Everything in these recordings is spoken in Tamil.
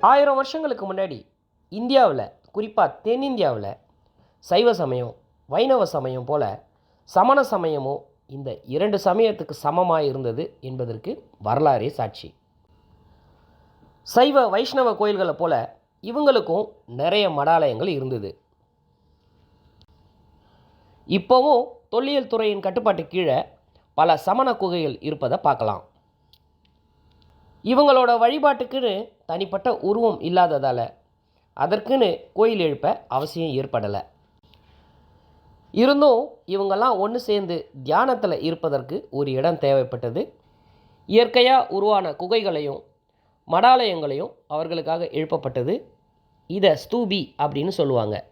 ஆயிரம் வருஷங்களுக்கு முன்னாடி இந்தியாவில் குறிப்பாக தென்னிந்தியாவில் சைவ சமயம் வைணவ சமயம் போல சமண சமயமும் இந்த இரண்டு சமயத்துக்கு சமமாக இருந்தது என்பதற்கு வரலாறே சாட்சி. சைவ வைஷ்ணவ கோயில்களை போல இவங்களுக்கும் நிறைய மடாலயங்கள் இருந்தது. இப்போவும் தொல்லியல் துறையின் கட்டுப்பாட்டு கீழே பல சமண குகைகள் இருப்பதை பார்க்கலாம். இவங்களோட வழிபாட்டுக்குன்னு தனிப்பட்ட உருவம் இல்லாததால் அதற்குன்னு கோயில் எழுப்ப அவசியம் ஏற்படலை. இருந்தும் இவங்கெல்லாம் ஒன்று சேர்ந்து தியானத்தில் இருப்பதற்கு ஒரு இடம் தேவைப்பட்டது. இயற்கையாக உருவான குகைகளையும் மடாலயங்களையும் அவர்களுக்காக எழுப்பப்பட்டது. இதை ஸ்தூபி அப்படின்னு சொல்லுவாங்க.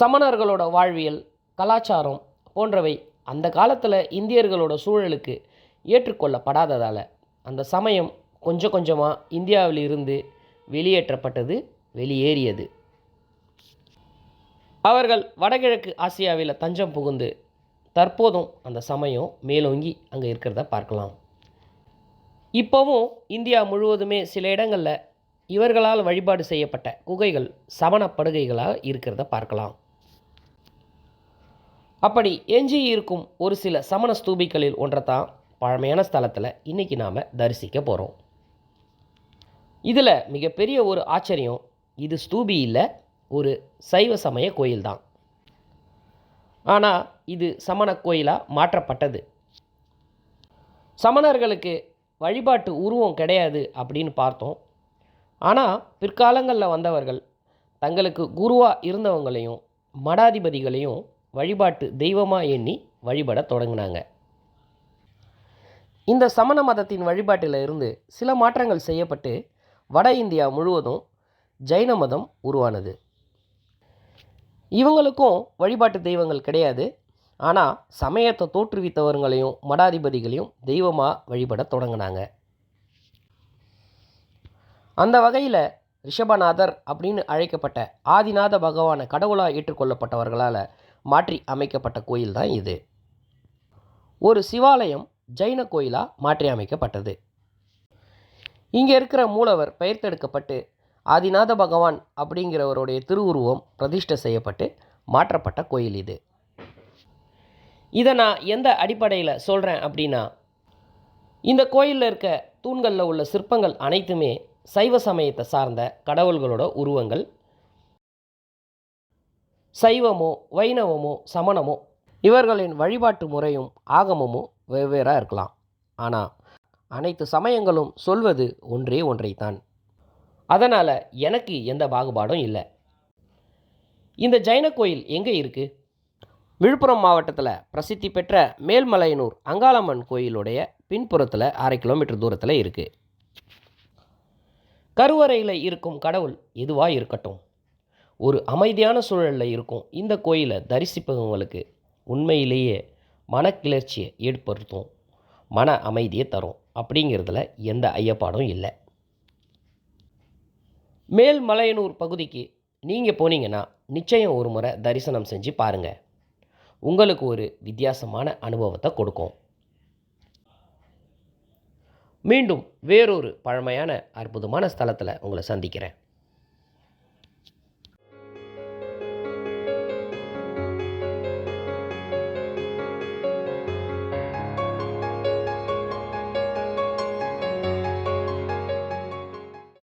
சமணர்களோட வாழ்வியல் கலாச்சாரம் போன்றவை அந்த காலத்தில் இந்தியர்களோட சூழலுக்கு ஏற்றுக்கொள்ளப்படாததால் அந்த சமயம் கொஞ்சம் கொஞ்சமாக இந்தியாவில் இருந்து வெளியேற்றப்பட்டது வெளியேறியது. அவர்கள் வடகிழக்கு ஆசியாவில் தஞ்சம் புகுந்து தற்போதும் அந்த சமயம் மேலோங்கி அங்கே இருக்கிறத பார்க்கலாம். இப்போவும் இந்தியா முழுவதுமே சில இடங்களில் இவர்களால் வழிபாடு செய்யப்பட்ட குகைகள் சமண படுகைகளாக இருக்கிறத பார்க்கலாம். அப்படி எஞ்சி இருக்கும் ஒரு சில சமண ஸ்தூபிகளில் ஒன்றைத்தான் பழமையான ஸ்தலத்தில் இன்றைக்கி நாம் தரிசிக்க போகிறோம் இதில் மிகப்பெரிய ஒரு ஆச்சரியம் இது ஸ்தூபி இல்லை ஒரு சைவ சமய கோயில்தான் ஆனால் இது சமண கோயிலாக மாற்றப்பட்டது. சமணர்களுக்கு வழிபாட்டு உருவம் கிடையாது அப்படின்னு பார்த்தோம். ஆனால் பிற்காலங்களில் வந்தவர்கள் தங்களுக்கு குருவாக இருந்தவங்களையும் மடாதிபதிகளையும் வழிபாட்டு தெய்வமாக எண்ணி வழிபட தொடங்கினாங்க. இந்த சமண மதத்தின் வழிபாட்டில் இருந்து சில மாற்றங்கள் செய்யப்பட்டு வட இந்தியா முழுவதும் ஜைன மதம் உருவானது. இவங்களுக்கும் வழிபாட்டு தெய்வங்கள் கிடையாது. ஆனால் சமயத்தை தோற்றுவித்தவர்களையும் மடாதிபதிகளையும் தெய்வமாக வழிபட தொடங்கினாங்க. அந்த வகையில் ரிஷபநாதர் அப்படின்னு அழைக்கப்பட்ட ஆதிநாத பகவானை கடவுளாக ஏற்றுக்கொள்ளப்பட்டவர்களால் மாற்றி அமைக்கப்பட்ட கோயில் தான் இது. ஒரு சிவாலயம் ஜைன கோயிலாக மாற்றி அமைக்கப்பட்டது. இங்கே இருக்கிற மூலவர் பெயர்த்தெடுக்கப்பட்டு ஆதிநாத பகவான் அப்படிங்கிறவருடைய திருவுருவம் பிரதிஷ்டை செய்யப்பட்டு மாற்றப்பட்ட கோயில் இது. இதை நான் எந்த அடிப்படையில் சொல்கிறேன் அப்படின்னா இந்த கோயிலில் இருக்க தூண்களில் உள்ள சிற்பங்கள் அனைத்துமே சைவ சமயத்தை சார்ந்த கடவுள்களோட உருவங்கள். சைவமோ வைணவமோ சமணமோ இவர்களின் வழிபாட்டு முறையும் ஆகமமும் வெவ்வேறாக இருக்கலாம். ஆனால் அனைத்து சமயங்களும் சொல்வது ஒன்றே ஒன்றைத்தான். அதனால் எனக்கு எந்த பாகுபாடும் இல்லை. இந்த ஜைன கோயில் எங்கே இருக்குது விழுப்புரம் மாவட்டத்தில் பிரசித்தி பெற்ற மேல்மலையனூர் அங்காளம்மன் கோயிலுடைய பின்புறத்தில் அரை கிலோமீட்டர் தூரத்தில் இருக்குது கருவறையில் இருக்கும் கடவுள் எதுவாக இருக்கட்டும். ஒரு அமைதியான சூழலில் இருக்கும் இந்த கோயிலை தரிசிப்பவங்களுக்கு உண்மையிலேயே மனக்கிளர்ச்சியை ஏற்படுத்தும் மன அமைதியை தரும். அப்படிங்கிறதுல எந்த ஐயப்பாடும் இல்லை. மேல்மலையனூர் பகுதிக்கு நீங்கள் போனீங்கன்னா நிச்சயம் ஒரு முறை தரிசனம் செஞ்சு பாருங்கள் உங்களுக்கு ஒரு வித்தியாசமான அனுபவத்தை கொடுக்கும். மீண்டும் வேறொரு பழமையான அற்புதமான ஸ்தலத்தில் உங்களை சந்திக்கிறேன்.